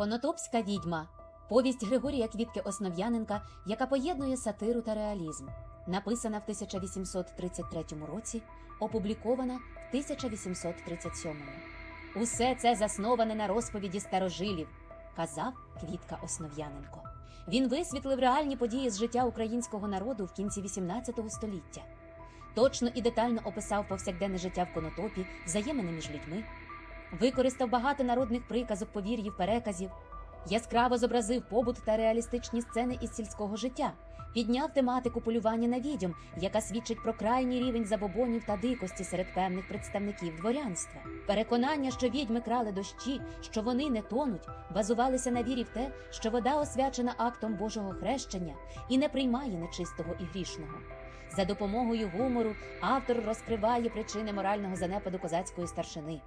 Конотопська відьма повість Григорія Квітки Основ'яненка, яка поєднує сатиру та реалізм. Написана в 1833 році, опублікована в 1837. Усе це засноване на розповіді старожилів, казав Квітка Основ'яненко. Він висвітлив реальні події з життя українського народу в кінці XVIII століття. Точно і детально описав повсякденне життя в конотопі, взаємини між людьми, використав багато народних приказок, повір'їв, переказів, яскраво зобразив побут та реалістичні сцени із сільського життя, підняв тематику полювання на відьом, яка свідчить про крайній рівень забобонів та дикості серед певних представників дворянства. Переконання, що відьми крали дощі, що вони не тонуть, базувалися на вірі в те, що вода освячена актом Божого хрещення і не приймає нечистого і грішного. За допомогою гумору автор розкриває причини морального занепаду козацької старшини.